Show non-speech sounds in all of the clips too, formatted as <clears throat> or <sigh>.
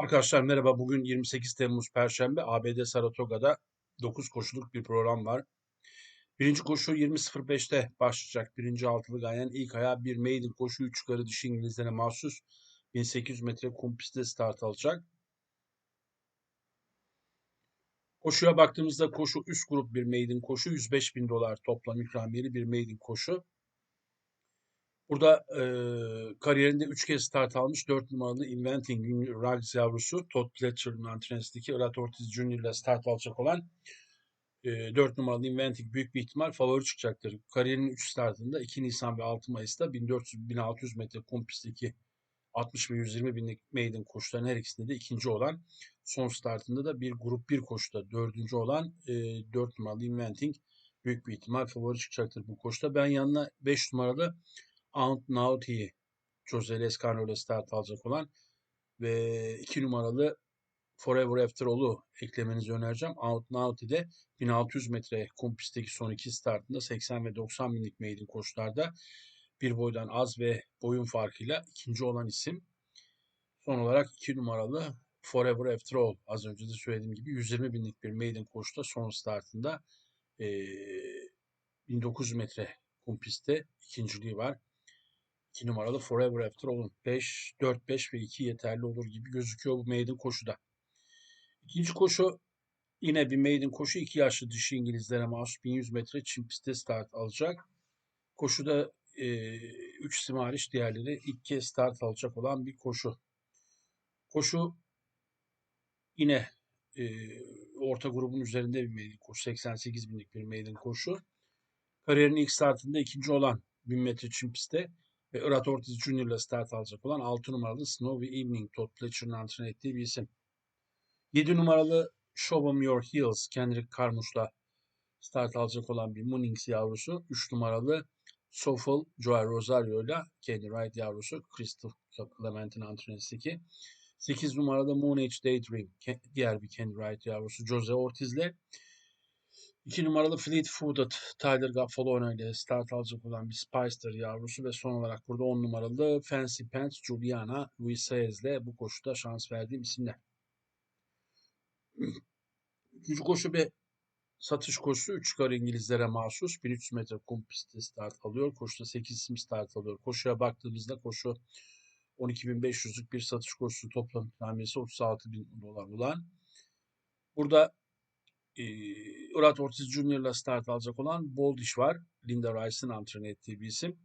Arkadaşlar merhaba. Bugün 28 Temmuz Perşembe ABD Saratoga'da 9 koşuluk bir program var. Birinci koşu 20.05'te başlayacak. Birinci altılı gayen ilk ayağı bir maiden koşu 3 yukarı dişi İngilizlere mahsus 1800 metre kum pistte start alacak. Koşuya baktığımızda koşu üst grup bir maiden koşu 105 bin dolar toplam ikramiyeli bir maiden koşu. Burada e, kariyerinde 3 kez start almış 4 numaralı Inventing Rugs yavrusu Todd Pletcher'ın antrenöründeki Irat Ortiz Jr. ile start alacak olan e, 4 numaralı Inventing büyük bir ihtimal favori çıkacaktır. Kariyerinin 3 startında 2 Nisan ve 6 Mayıs'ta 1400-1600 metre kum pistteki 60 ve 120 binlik maiden koşuların her ikisinde de ikinci olan son startında da bir grup bir koşuda dördüncü olan e, 4 numaralı Inventing büyük bir ihtimal favori çıkacaktır bu koşuda. Ben yanına 5 numaralı Aunt Nauti'yi Jose Lescano start alacak olan ve 2 numaralı Forever After All'u eklemenizi önereceğim. Aunt Nauti'de 1600 metre kum pistteki son iki startında 80 ve 90 binlik maiden koşularda bir boydan az ve boyun farkıyla ikinci olan isim. Son olarak 2 numaralı Forever After All az önce de söylediğim gibi 120 binlik bir maiden koşuda son startında e, 1900 metre kum pistte ikinciliği var. 2 numaralı Forever After All'un 5, 4, 5 ve 2 yeterli olur gibi gözüküyor bu maiden koşuda. İkinci koşu yine bir maiden koşu. 2 yaşlı dişi İngilizlere mahsus 1100 metre çim pistte start alacak. Koşuda 3 e, isim hariç diğerleri ilk kez start alacak olan bir koşu. Koşu yine e, orta grubun üzerinde bir maiden koşu. 88 binlik bir maiden koşu. Kariyerin ilk startında ikinci olan 1000 metre çim pistte ve Irat Ortiz Jr. ile start alacak olan 6 numaralı Snowy Evening Todd Pletcher'ın antren ettiği bir isim. 7 numaralı Show 'em Your Heels Kendrick Carmouche'la start alacak olan bir Moonings yavrusu. 3 numaralı Sofal Joel Rosario ile Kenny Wright yavrusu Crystal Clementine antrenöründeki. 8 numaralı Moon Age Daydream diğer bir Kenny Wright yavrusu Jose Ortiz ile 2 numaralı Fleet Footed Tyler Gaffalone ile start alacak olan bir Spicer yavrusu ve son olarak burada 10 numaralı Fancy Pants Juliana Luis Saez ile bu koşuda şans verdiğim isimler. Üçüncü koşu bir satış koşusu 3 kar İngilizlere mahsus 1300 metre kum pisti start alıyor. Koşuda 8 isim start alıyor. Koşuya baktığımızda koşu 12.500'lük bir satış koşusu toplam ikramiyesi 36.000 dolar olan. Burada e, Irat Ortiz ile start alacak olan Boldiş var. Linda Rice'ın antrenör ettiği bir isim.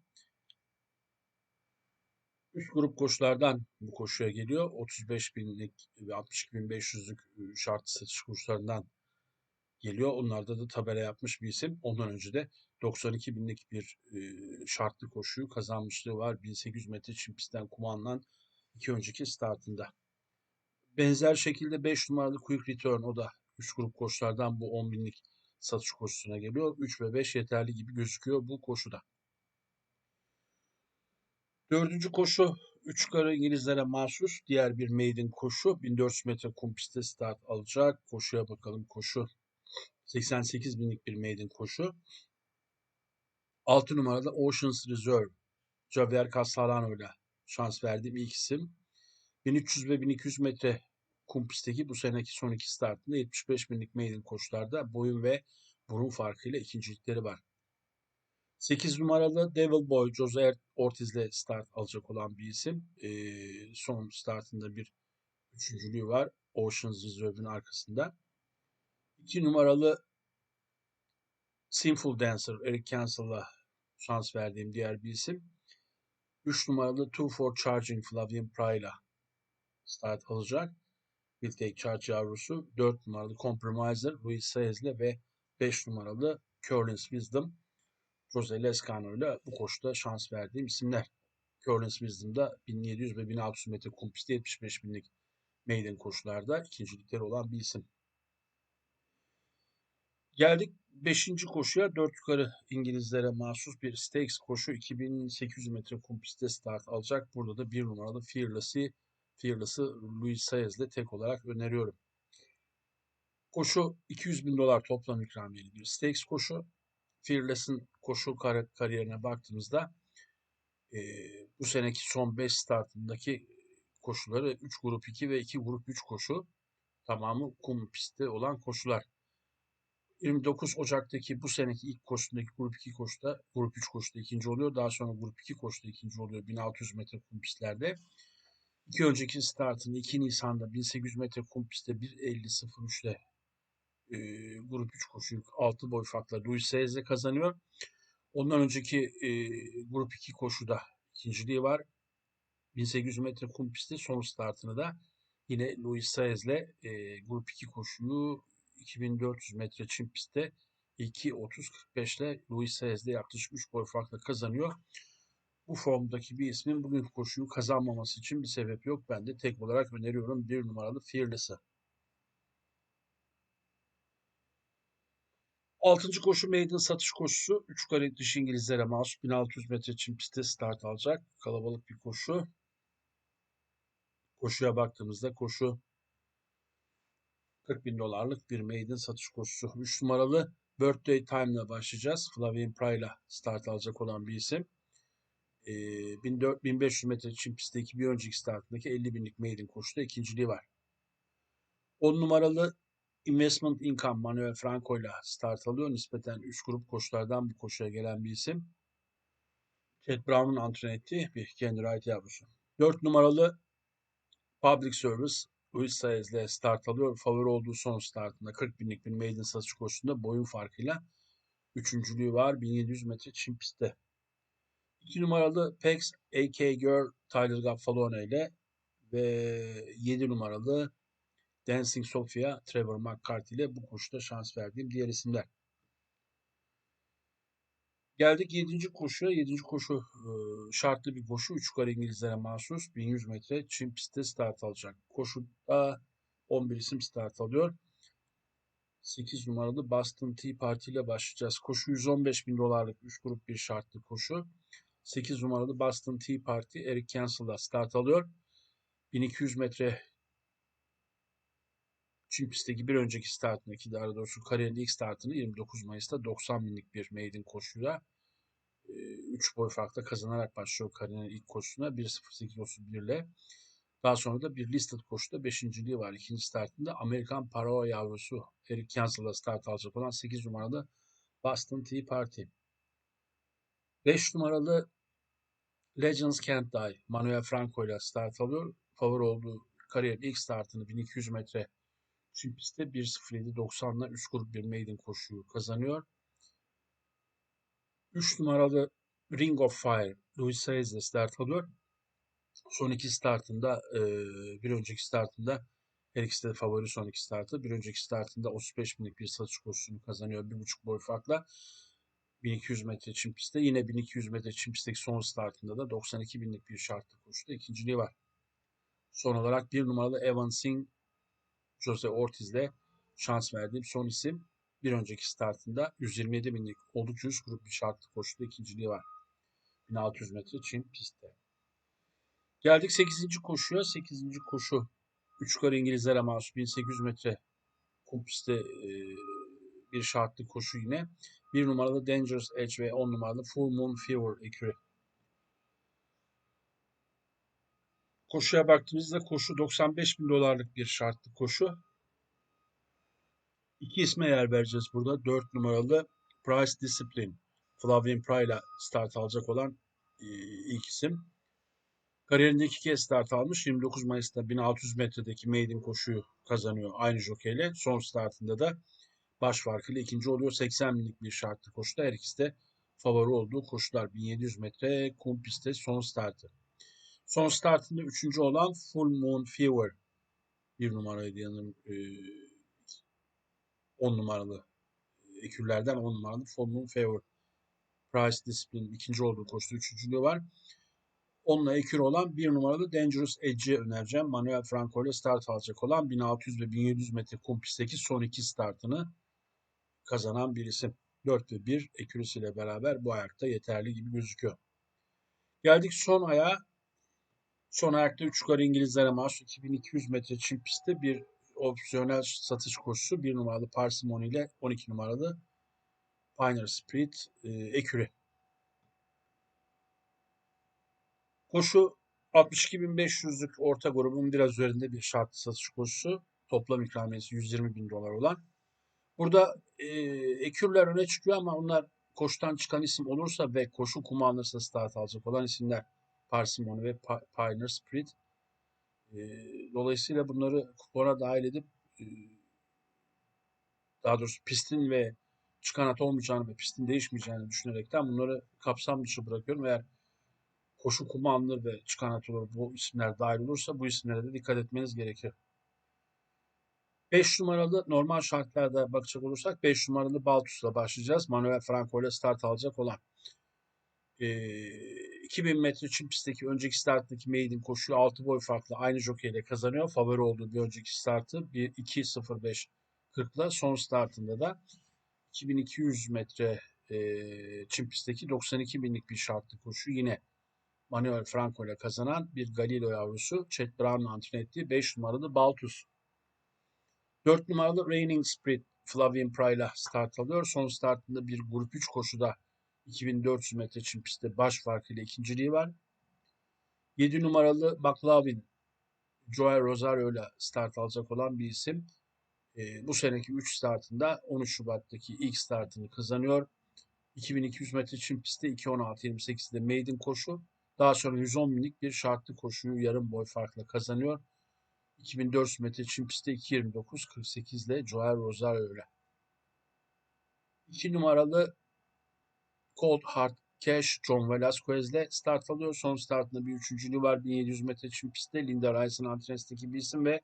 Üst grup koşulardan bu koşuya geliyor. 35 binlik ve 62.500'lük şart satış kurslarından geliyor. Onlarda da tabela yapmış bir isim. Ondan önce de 92 binlik bir e, şartlı koşuyu kazanmışlığı var. 1800 metre çim pistten kumandan iki önceki startında. Benzer şekilde 5 numaralı Quick Return o da 3 grup koşulardan bu 10 binlik satış koşusuna geliyor. 3 ve 5 yeterli gibi gözüküyor bu koşuda. Dördüncü koşu 3 karı İngilizlere mahsus diğer bir maiden koşu. 1400 metre kum pistte start alacak. Koşuya bakalım koşu. 88 binlik bir maiden koşu. 6 numarada Oceans Reserve. Javier Castellano ile şans verdiğim ilk isim. 1300 ve 1200 metre kum pistteki bu seneki son iki startında 75 binlik maiden koşularda boyun ve burun farkıyla ikincilikleri var. 8 numaralı Devil Boy Jose Ortiz ile start alacak olan bir isim. Ee, son startında bir üçüncülüğü var. Oceans Reserve'ün arkasında. 2 numaralı Sinful Dancer Eric Cancel'la şans verdiğim diğer bir isim. 3 numaralı Two for Charging Flavian Pryla start alacak. Wiltake Charge yavrusu 4 numaralı Compromiser Luis Saez'le ve 5 numaralı Curlins Wisdom Jose Lescano ile bu koşuda şans verdiğim isimler. Curlins Wisdom'da 1700 ve 1600 metre kum pistte 75 binlik maiden koşularda ikincilikleri olan bir isim. Geldik 5. koşuya 4 yukarı İngilizlere mahsus bir stakes koşu 2800 metre kum pistte start alacak. Burada da bir numaralı Fearless'i Fearless'ı Luis Saez'le tek olarak öneriyorum. Koşu 200 bin dolar toplam ikramiyeli bir stakes koşu. Fearless'ın koşu kar kariyerine baktığımızda e, bu seneki son 5 startındaki koşuları 3 grup 2 ve 2 grup 3 koşu. Tamamı kum pistte olan koşular. 29 Ocak'taki bu seneki ilk koşusundaki grup 2 koşuda, grup 3 koşuda ikinci oluyor. Daha sonra grup 2 koşuda ikinci oluyor 1600 metre kum pistlerde. İki önceki startını 2 Nisan'da 1800 metre kum pistte 1.50.03'le e, grup 3 koşuyu 6 boy farkla Luis Saez'le kazanıyor. Ondan önceki e, grup 2 koşuda ikinciliği var. 1800 metre kum pistte son startını da yine Luis Saez'le e, grup 2 koşuyu 2400 metre çim pistte 2.30-45 ile Luis Saez'de yaklaşık 3 boy farkla kazanıyor. Bu formdaki bir ismin bugün koşuyu kazanmaması için bir sebep yok. Ben de tek olarak öneriyorum bir numaralı Fearless'ı. Altıncı koşu maiden satış koşusu. 3 kare dış İngilizlere mahsus 1600 metre çim pistte start alacak. Kalabalık bir koşu. Koşuya baktığımızda koşu 40 bin dolarlık bir maiden satış koşusu. 3 numaralı Birthday Time ile başlayacağız. Flavien Pray'la start alacak olan bir isim. E, 1500 metre çim pistteki bir önceki startındaki 50 binlik maiden koşuda ikinciliği var. 10 numaralı Investment Income Manuel Franco ile start alıyor. Nispeten 3 grup koşulardan bu koşuya gelen bir isim. Ted Brown'un antren ettiği bir kendi right yavrusu. 4 numaralı Public Service Luis Saez ile start alıyor. Favori olduğu son startında 40 binlik bir maiden satış koşusunda boyun farkıyla üçüncülüğü var. 1700 metre çim pistte. 2 numaralı Pex AK Girl Tyler Gaffalone ile ve 7 numaralı Dancing Sofia Trevor McCarthy ile bu koşuda şans verdiğim diğer isimler. Geldik 7. koşuya. 7. koşu şartlı bir koşu. 3 yukarı İngilizlere mahsus 1100 metre Çin pistte start alacak. Koşuda 11 isim start alıyor. 8 numaralı Boston Tea Party ile başlayacağız. Koşu 115 bin dolarlık 3 grup bir şartlı koşu. 8 numaralı Boston Tea Party Eric Cancel'da start alıyor. 1200 metre Çin pistteki bir önceki startındaki daha doğrusu kariyerin ilk startını 29 Mayıs'ta 90 binlik bir maiden koşuyla 3 boy farkla kazanarak başlıyor kariyerin ilk koşusuna 1.08.31 ile. Daha sonra da bir listed koşuda 5.liği var. İkinci startında Amerikan Paroa yavrusu Eric Cancel'la start alacak olan 8 numaralı Boston Tea Party. 5 numaralı Legends Can't Die Manuel Franco ile start alıyor. Favori olduğu kariyer ilk startını 1200 metre Çin pistte 1.07.90'la üst grup bir maiden koşuyu kazanıyor. 3 numaralı Ring of Fire Louis Saez ile start alıyor. Son iki startında e, bir önceki startında her ikisi de favori son iki startı. Bir önceki startında 35 binlik bir satış koşusunu kazanıyor. Bir buçuk boy farkla. 1200 metre çim pistte. Yine 1200 metre çim pistteki son startında da 92 binlik bir şartlı koşuda ikinciliği var. Son olarak bir numaralı Evan Singh Jose Ortiz'le şans verdiğim son isim. Bir önceki startında 127 binlik oldukça üst grup bir şartlı koşuda ikinciliği var. 1600 metre Çin pistte. Geldik 8. koşuya. 8. koşu 3 kare İngilizlere mahsus 1800 metre kum pistte e, bir şartlı koşu yine. 1 numaralı Dangerous Edge ve 10 numaralı Full Moon Fever ekürü. Koşuya baktığımızda koşu 95 bin dolarlık bir şartlı koşu. İki isme yer vereceğiz burada. 4 numaralı Price Discipline. Flavien Pry'la start alacak olan e, ilk isim. Kariyerinde iki kez start almış. 29 Mayıs'ta 1600 metredeki maiden koşuyu kazanıyor aynı jokeyle. Son startında da baş farkıyla ikinci oluyor. 80 binlik bir şartlı koşuda. Her ikisi de favori olduğu koşular. 1700 metre kum pistte son startı. Son startında üçüncü olan Full Moon Fever. Bir numaraydı yanım. E, 10 numaralı ekürlerden 10 numaralı Full Moon Fever. Price Discipline ikinci olduğu koştu. Üçüncülüğü var. Onunla ekür olan bir numaralı Dangerous Edge'i önereceğim. Manuel Franco ile start alacak olan 1600 ve 1700 metre kum pistteki son iki startını kazanan bir isim. 4 ve 1 ekürüsüyle beraber bu ayakta yeterli gibi gözüküyor. Geldik son ayağa. Son ayakta 3 yukarı İngilizlere mahsus 2200 metre çim pistte bir opsiyonel satış koşusu. 1 numaralı Parsimony ile 12 numaralı Pioneer Spirit e, ekürü. Koşu 62.500'lük orta grubun biraz üzerinde bir şartlı satış koşusu. Toplam ikramiyesi 120 bin dolar olan. Burada e, ekürler öne çıkıyor ama onlar koşudan çıkan isim olursa ve koşu alırsa start alacak olan isimler Parsimony ve Pioneer Spirit. E, dolayısıyla bunları kupona dahil edip e, daha doğrusu pistin ve çıkan at olmayacağını ve pistin değişmeyeceğini düşünerekten bunları kapsam dışı bırakıyorum. Eğer koşu kumu alınır ve çıkan at olur bu isimler dahil olursa bu isimlere de dikkat etmeniz gerekir. 5 numaralı normal şartlarda bakacak olursak 5 numaralı Baltus'la başlayacağız. Manuel Franco ile start alacak olan. Ee, 2000 metre çim pistteki önceki starttaki maiden koşuyu 6 boy farklı aynı jokeyle kazanıyor. Favori olduğu bir önceki startı 1-2-0-5 40'la son startında da 2200 metre e, çim pistteki 92 binlik bir şartlı koşu yine Manuel Franco ile kazanan bir Galilo yavrusu Chet Brown'un antren ettiği 5 numaralı Baltus. 4 numaralı Reigning Spirit Flavien Pray'la start alıyor. Son startında bir grup 3 koşuda 2400 metre çim pistte baş farkıyla ikinciliği var. 7 numaralı McLavin Joel Rosario ile start alacak olan bir isim. E, bu seneki 3 startında 13 Şubat'taki ilk startını kazanıyor. 2200 metre çim pistte 2.16.28'de maiden koşu. Daha sonra 110 binlik bir şartlı koşuyu yarım boy farkla kazanıyor. 2400 metre çim pistte 2.29.48 ile Joel Rosario ile. 2 numaralı Cold Hard Cash John Velasquez ile start alıyor. Son startında bir üçüncülüğü var. 1700 metre çim pistte Linda Rice'ın antrenisteki bir isim ve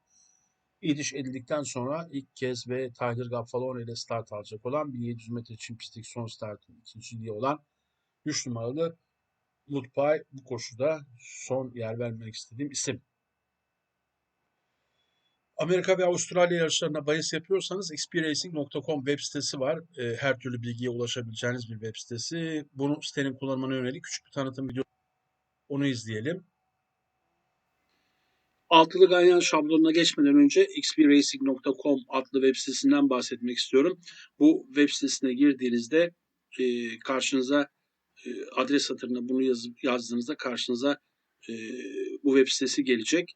İdiş edildikten sonra ilk kez ve Tyler Gaffalone ile start alacak olan 1700 metre çim pistteki son startın ikinciliği olan 3 numaralı Mutpay bu koşuda son yer vermek istediğim isim. Amerika ve Avustralya yarışlarına bahis yapıyorsanız xpracing.com web sitesi var. E, her türlü bilgiye ulaşabileceğiniz bir web sitesi. Bunu sitenin kullanımına yönelik küçük bir tanıtım videosu. Onu izleyelim. Altılı ganyan şablonuna geçmeden önce xpracing.com adlı web sitesinden bahsetmek istiyorum. Bu web sitesine girdiğinizde e, karşınıza e, adres satırına bunu yazıp yazdığınızda karşınıza e, bu web sitesi gelecek.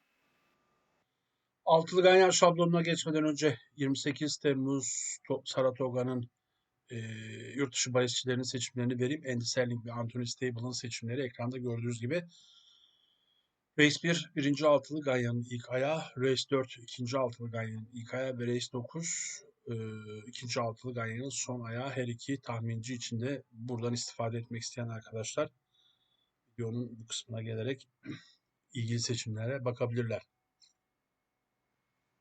Altılı Ganyan şablonuna geçmeden önce 28 Temmuz To- Saratoga'nın e, yurt dışı bahisçilerinin seçimlerini vereyim. Andy Serling ve Anthony Stable'ın seçimleri ekranda gördüğünüz gibi. Race 1, birinci altılı Ganyan'ın ilk ayağı. Race 4, ikinci altılı Ganyan'ın ilk ayağı. Ve Race 9, e, ikinci altılı Ganyan'ın son ayağı. Her iki tahminci için de buradan istifade etmek isteyen arkadaşlar videonun bu kısmına gelerek <clears throat> ilgili seçimlere bakabilirler.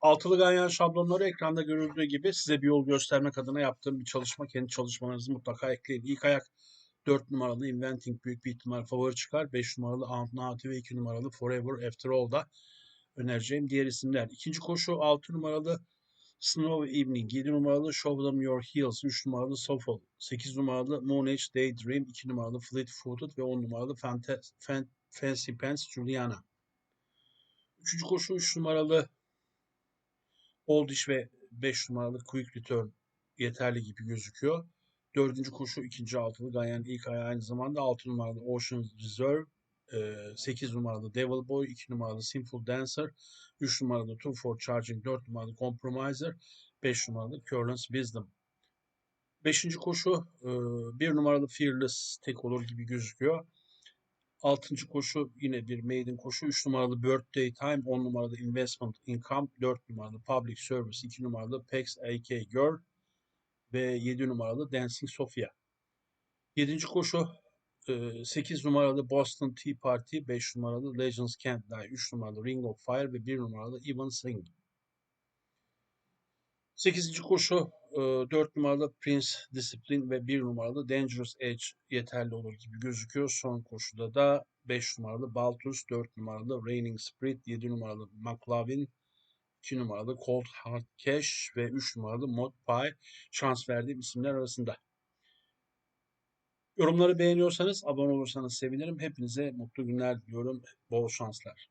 Altılı ganyan şablonları ekranda görüldüğü gibi size bir yol göstermek adına yaptığım bir çalışma. Kendi çalışmalarınızı mutlaka ekleyin. İlk ayak 4 numaralı Inventing büyük bir ihtimal favori çıkar. 5 numaralı Aunt Naughty ve 2 numaralı Forever After All'da önereceğim diğer isimler. İkinci koşu 6 numaralı Snow Evening, 7 numaralı Show Them Your Heels, 3 numaralı Sofol, 8 numaralı Moon Age Daydream, 2 numaralı Fleet Footed ve 10 numaralı Fanta- Fan- Fancy Pants Juliana. Üçüncü koşu 3 numaralı Oldish ve 5 numaralı Quick Return yeterli gibi gözüküyor. Dördüncü koşu ikinci altılı Ganyan ilk ayağı aynı zamanda 6 numaralı Ocean Reserve, 8 numaralı Devil Boy, 2 numaralı Simple Dancer, 3 numaralı Two for Charging, 4 numaralı Compromiser, 5 numaralı Curlens Wisdom. Beşinci koşu 1 numaralı Fearless tek olur gibi gözüküyor. Altıncı koşu yine bir maiden koşu. 3 numaralı Birthday Time, 10 numaralı Investment Income, 4 numaralı Public Service, 2 numaralı Pex AK Girl ve 7 numaralı Dancing Sofia. 7. koşu 8 numaralı Boston Tea Party, 5 numaralı Legends Can't Die, 3 numaralı Ring of Fire ve 1 numaralı Even Sing. 8. koşu 4 numaralı Prince Discipline ve 1 numaralı Dangerous Edge yeterli olur gibi gözüküyor. Son koşuda da 5 numaralı Baltus, 4 numaralı Raining Spirit, 7 numaralı McLavin, 2 numaralı Cold Hard Cash ve 3 numaralı Mod Pie şans verdiğim isimler arasında. Yorumları beğeniyorsanız abone olursanız sevinirim. Hepinize mutlu günler diliyorum. Bol şanslar.